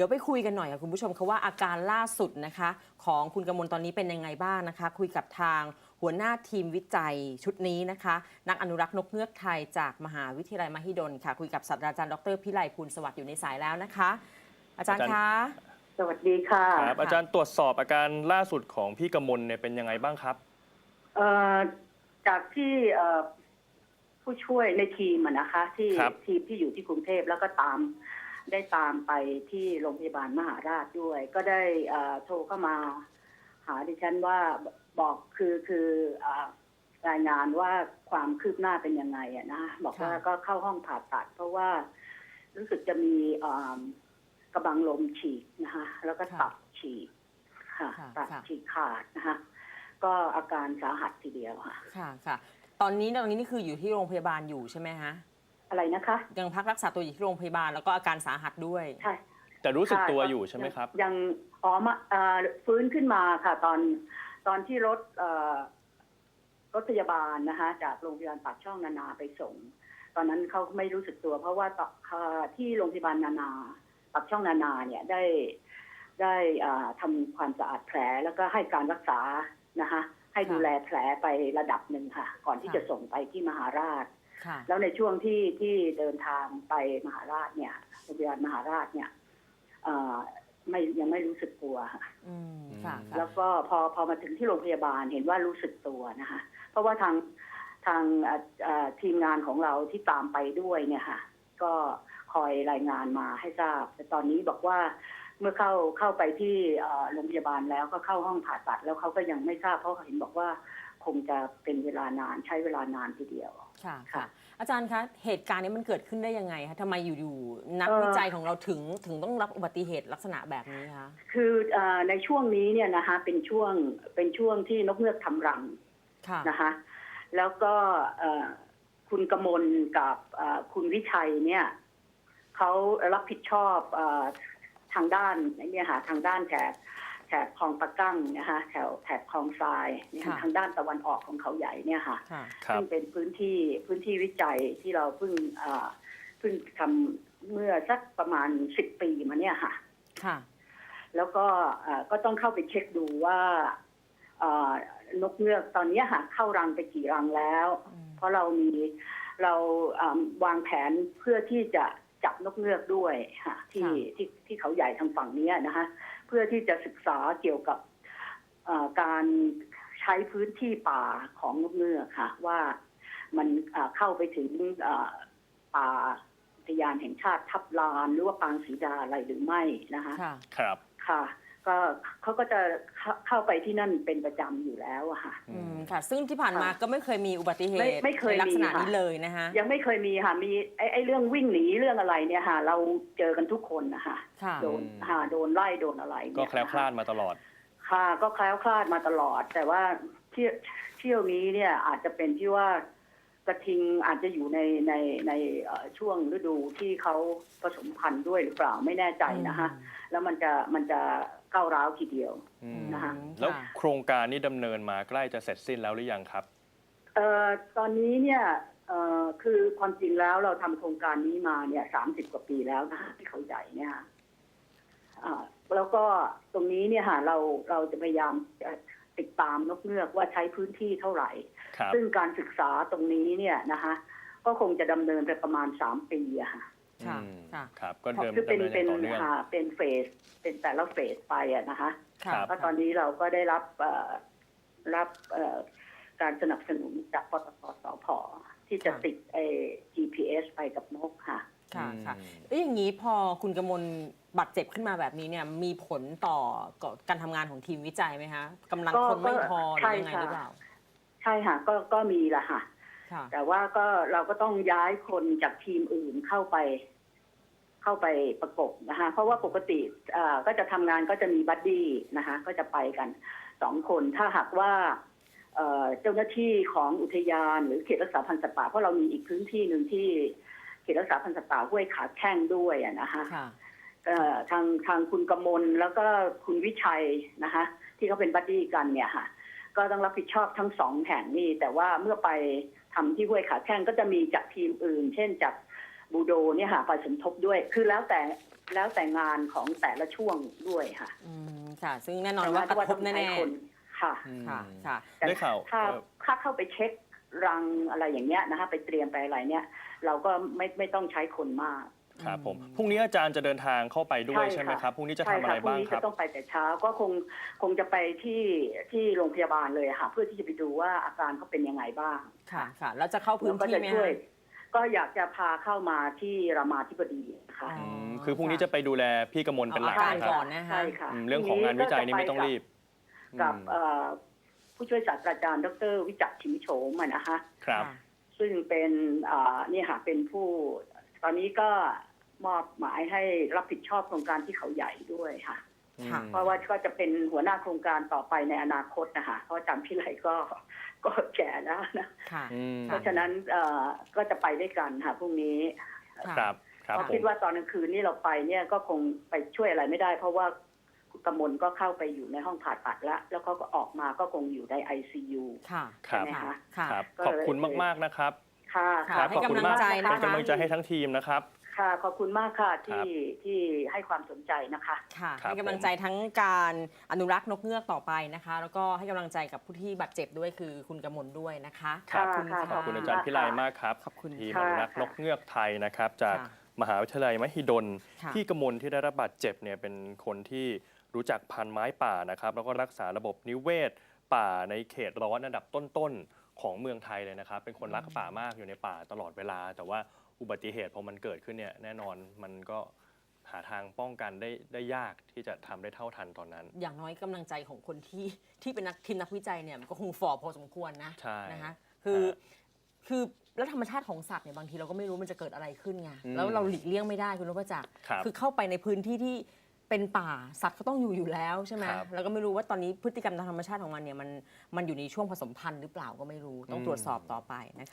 ดี๋ยวไปคุยกันหน่อยค่ะคุณผู้ชมคะว่าอาการล่าสุดนะคะ ของคุณกมลตอนนี้เป็นยังไงบ้างนะคะ คุยกับทางหัวหน้าทีมวิจัยชุดนี้นะคะ นักอนุรักษ์นกเงือกไทยจากมหาวิทยาลัยมหิดลค่ะ คุยกับศาสตราจารย์ดรพิไลภูลสวัสดิ์อยู่ในสายแล้วนะคะ อาจารย์อาจารย์คะ สวัสดีค่ะครับอาจารย์ตรวจสอบอาการล่าสุดของพี่กมลเนี่ยเป็นยังไงบ้างครับ เอ่อจากที่เอ่อผู้ช่วยในทีมอะนะคะ ที่ครับ ทีมที่อยู่ที่กรุงเทพแล้วก็ตาม ได้ตามไปที่โรงพยาบาลมหาราชด้วย ก็ได้เอ่อโทรเข้ามา หาดิฉันว่าบอกคือคือเอ่อรายงานว่าความคืบหน้าเป็นยังไงอะนะบอกว่าค่ะก็เข้าห้องผ่าตัด เพราะว่ารู้สึกจะมีเอ่อกระบังลมฉีกนะคะแล้วก็ตับฉีกค่ะค่ะตับค่ะฉีกขาดนะคะก็อาการสาหัสทีเดียวค่ะ ค่ะค่ะ ตอนนี้ตอนนี้นี่คืออยู่ที่โรงพยาบาลอยู่ใช่ไหมคะ อะไรนะคะ ยังพักรักษาตัวอยู่ที่โรงพยาบาลแล้วก็อาการสาหัสด้วย ใช่แต่รู้สึกค่ะตัวอยู่ใช่ไหมครับ ยังอ๋อมาเอ่อฟื้นขึ้นมาค่ะ ตอนตอนที่รถเอ่อรถพยาบาลนะคะ จากโรงพยาบาลปากช่องนานาไปส่ง ตอนนั้นเขาไม่รู้สึกตัว เพราะว่าต่อเอ่อที่โรงพยาบาลนานาปากช่องนานาเนี่ยได้ได้อ่าทำความสะอาดแผลแล้วก็ให้การรักษานะคะ ให้ดูแลแผลไประดับหนึ่งค่ะ ก่อนที่ค่ะ จะส่งไปที่มหาราชค่ะ แล้วในช่วงที่ที่เดินทางไปมหาราชเนี่ยโรงพยาบาลมหาราชเนี่ยเอ่อไม่ยังไม่รู้สึกตัวค่ะอืมค่ะอืมค่ะแล้วก็พอพอมาถึงที่โรงพยาบาลเห็นว่ารู้สึกตัวนะคะ เพราะว่าทางทางเอ่อเอ่อทีมงานของเราที่ตามไปด้วยเนี่ยค่ะ ก็คอยรายงานมาให้ทราบ แต่ตอนนี้บอกว่าเมื่อเข้าเข้าไปที่เอ่อโรงพยาบาลแล้วก็เข้าห้องผ่าตัด แล้วเขาก็ยังไม่ทราบเพราะเขาเห็นบอกว่า คงจะเป็นเวลานานใช้เวลานานทีเดียวค่ะค่ะค่ะ อาจารย์คะเหตุการณ์นี้มันเกิดขึ้นได้ยังไงคะทำไมอยู่ๆนักเอ่อวิจัยของเราถึงถึงต้องรับอุบัติเหตุลักษณะแบบนี้คะคือเออในช่วงนี้เนี่ยนะคะเป็นช่วงเป็นช่วงที่นกเงือกทำรังค่ะนะคะแล้วก็เอ่อคุณกมลกับเอ่อคุณวิชัยเนี่ยเขารับผิดชอบเออทางด้านเนี่ยค่ะทางด้านแถบ แถบคลองปะกั้งนะคะแถวแถบคลองทรายเนี่ยค่ะค่ะทางด้านตะวันออกของเขาใหญ่เนี่ยค่ะค่ะ ครับ ซึ่งเป็นพื้นที่พื้นที่วิจัยที่เราเพิ่งเอ่อเพิ่งทำเมื่อสักประมาณสิบปีมาเนี่ยค่ะ ค่ะ แล้วก็เอ่อก็ต้องเข้าไปเช็คดูว่าเอ่อนกเงือกตอนนี้ค่ะเข้ารังไปกี่รังแล้ว อืม เพราะเรามีเราอ่าวางแผนเพื่อที่จะจับนกเงือกด้วยค่ะที่ที่ที่เขาใหญ่ทางฝั่งเนี้ยนะคะ เพื่อที่จะศึกษาเกี่ยวกับเอ่อการใช้พื้นที่ป่าของนกเงือกค่ะ ว่ามันเอ่อเข้าไปถึงเอ่อป่าอุทยานแห่งชาติทับลานหรือว่าปางสีดาอะไรหรือไม่นะคะค่ะครับ ค่ะ ก็เขาก็จะเข้าเข้าไปที่นั่นเป็นประจำอยู่แล้วอะค่ะ อืมค่ะ ซึ่งที่ผ่านมาค่ะก็ไม่เคยมีอุบัติเหตุไม่ไม่เคยในลักษณะมีค่ะนี้เลยนะคะยังไม่เคยมีค่ะมีไอ้ไอ้เรื่องวิ่งหนีเรื่องอะไรเนี่ยค่ะ เราเจอกันทุกคนนะคะค่ะ โดนอืม ค่ะโดนไล่โดนอะไรก็เนี่ยแคล้วคลาดมาตลอด ค่ะ ก็แคล้วคลาดมาตลอด แต่ว่าเที่ยวเที่ยวนี้เนี่ยอาจจะเป็นที่ว่ากระทิงอาจจะอยู่ในในในเอ่อช่วงฤดูที่เขาผสมพันธุ์ด้วยหรือเปล่าไม่แน่ใจนะคะ แล้วมันจะมันจะ ก้าวร้าวทีเดียวอืมนะคะแล้วค่ะโครงการนี้ดำเนินมาใกล้จะเสร็จสิ้นแล้วหรือยังครับ เอ่อตอนนี้เนี่ยเอ่อคือความจริงแล้วเราทำโครงการนี้มาเนี่ยสามสิบกว่าปีแล้วนะคะที่เขาใหญ่เนี่ยค่ะอ่าแล้วก็ตรงนี้เนี่ยค่ะเราเราจะพยายามจะติดตามนกเงือกว่าใช้พื้นที่เท่าไหร่ ครับ ซึ่งการศึกษาตรงนี้เนี่ยนะคะก็คงจะดำเนินไปประมาณสามปีอะค่ะ ค่ะอืมค่ะ ครับ ก็เดิมคือเป็นดำเนินอเป็นย่างต่อเนื่องค่ะเป็นเฟส เป็นแต่ละเฟสไปอะนะคะ ค่ะ ครับ ก็ตอนนี้เราก็ได้รับเอ่อรับเอ่อการสนับสนุนจากปตทสพที่จะค่ะ ติดไอ้ GPS ไปกับนกค่ะ ค่ะอืมค่ะเอ้ยอย่างนี้พอคุณกมลบาดเจ็บขึ้นมาแบบนี้เนี่ยมีผลต่อการทำงานของทีมวิจัยไหมคะกำลังก็คนไม่พอหรืใช่อยังไงค่ะหรือเปล่า ใช่ค่ะ ก็ก็มีละค่ะ ค่ะ แต่ว่าก็เราก็ต้องย้ายคนจากทีมอื่นเข้าไป เข้าไปประกบนะคะ เพราะว่าปกติก็จะทำงานก็จะมีบัดดี้นะคะ ก็จะไปกันสองคนถ้าหากว่าเจ้าหน้าที่ของอุทยานหรือเขตรักษาพันธุ์สัตว์ป่าเพราะเรามีอีกพื้นที่หนึ่งที่เขตรักษาพันธุ์สัตว์ป่าห้วยขาแข้งด้วยนะคะทางทางคุณกมลแล้วก็คุณวิชัยนะคะ ที่เขาเป็นบัดดี้กันเนี่ยค่ะ ก็ต้องรับผิดชอบทั้งสองแห่งนี่แต่ว่าเมื่อไป ทำที่ห้วยขาแข้งก็จะมีจากทีมอื่น เช่นจากบูโดเนี่ยค่ะไปสมทบด้วย คือแล้วแต่แล้วแต่งานของแต่ละช่วงด้วยค่ะอืมค่ะ ซึ่งแน่นอนว่ากระทบต้องใช้แน่คนค่ะอืมๆค่ะค่ะแต่ได้ข่าวถ้าเอ่อถ้าเข้าไปเช็ครังอะไรอย่างเงี้ยนะคะไปเตรียมไปอะไรเนี่ย เราก็ไม่ไม่ต้องใช้คนมาก ครับผมอืมพรุ่งนี้อาจารย์จะเดินทางเข้าไปด้วยใช่ใช่ไหมค่ะครับพรุ่งนี้จะใช่ทำอะไรค่ะพรุ่บ้างนี้ครัจะบต้องไปแต่เช้าก็คงคงจะไปที่ที่โรงพยาบาลเลยอะค่ะ เพื่อที่จะไปดูว่าอาการเขาเป็นยังไงบ้างค่ะค่ะแล้วจะเข้าพื้นแล้วก็ที่จะไหมช่วยคะก็อยากจะพาเข้ามาที่รามาธิบดีนะคะอ๋อมคือพรุ่งนี้จะไปดูแลพี่กมลเป็นหลักเอาอาการนะคก่รัอบนนะคะใช่ค่ะอืมเรื่องของงานวิจัยนี่ไม่ต้องรีบ กับอืมเอ่อผู้ช่วยศาสตราจารย์ ดร วิจักรชิมโฉมอะนะคะครับค่ะซึ่งเป็นอ่านี่ค่ะเป็นผู้ ตอนนี้ก็ มอบหมายให้รับผิดชอบโครงการที่เขาใหญ่ด้วยค่ะ ค่ะอืมเพราะว่าก็จะเป็นหัวหน้าโครงการต่อไปในอนาคตนะคะเพราะอาจารย์พิไลก็ก็แก่แล้วนะค่ะอืมเพราะฉะนั้นเอ่อก็จะไปด้วยกันค่ะพรุ่งนี้ค่ะครับครับเพราะผคิดมว่าตอนกลางคืนนี่เราไปเนี่ยก็คงไปช่วยอะไรไม่ได้ เพราะว่าคุณกมลก็เข้าไปอยู่ในห้องผ่าตัดแล้วแล้วเขาก็ออกมาก็คงอยู่ใน ICU ค่ะครัใช่บไหมคะค่ะ ครับก็ขอบคุณมาก ๆ นะครับ ค่ะค่ะครับให้ขอบคุณกำลังมากใจนะเป็นคะกำลังใจให้ทั้งทีมนะครับ ค่ะขอบคุณมากค่ะที่ที่ให้ความสนใจนะคะค่ะครับให้กำลังใจทั้งการอนุรักษ์นกเงือกต่อไปนะคะ แล้วก็ให้กำลังใจกับผู้ที่บาดเจ็บด้วยคือคุณกมลด้วยนะคะค่ะขอบคุณค่ะ ขอบคุณอาจารย์พิไลมากครับขอบคุณทีมค่ะอนุรักษ์นกเงือกไทยนะครับ จากค่ะมหาวิทยาลัยมหิดล ค่ะพี่กมลที่ได้รับบาดเจ็บเนี่ยเป็นคนที่รู้จักพันธุ์ไม้ป่านะครับ แล้วก็รักษาระบบนิเวศ ป่าในเขตร้อนอันดับต้นๆของเมืองไทยเลยนะครับ เป็นคนรักป่ามากอยู่ในป่าตลอดเวลา แต่ว่า อุบัติเหตุพอมันเกิดขึ้นเนี่ยแน่นอนมันก็หาทางป้องกันได้ได้ยากที่จะทำได้เท่าทันตอนนั้น อย่างน้อยกำลังใจของคนที่ที่เป็นนักทีมนักวิจัยเนี่ยมันก็คงฝ่อพอสมควรนะใช่นะคะคือคือแล้วธรรมชาติของสัตว์เนี่ยบางทีเราก็ไม่รู้มันจะเกิดอะไรขึ้นไงอืมแล้วเราหลีกเลี่ยงไม่ได้คุณนพจักรครับคือเข้าไปในพื้นที่ที่เป็นป่าสัตว์ก็ต้องอยู่อยู่แล้วใช่ไหมครับแล้วก็ไม่รู้ว่าตอนนี้พฤติกรรมทางธรรมชาติของมันเนี่ยมันมันอยู่ในช่วงผสมพันธุ์หรือเปล่าก็ไม่รู้ต้องอืม ตรวจสอบต่อไปนะคะ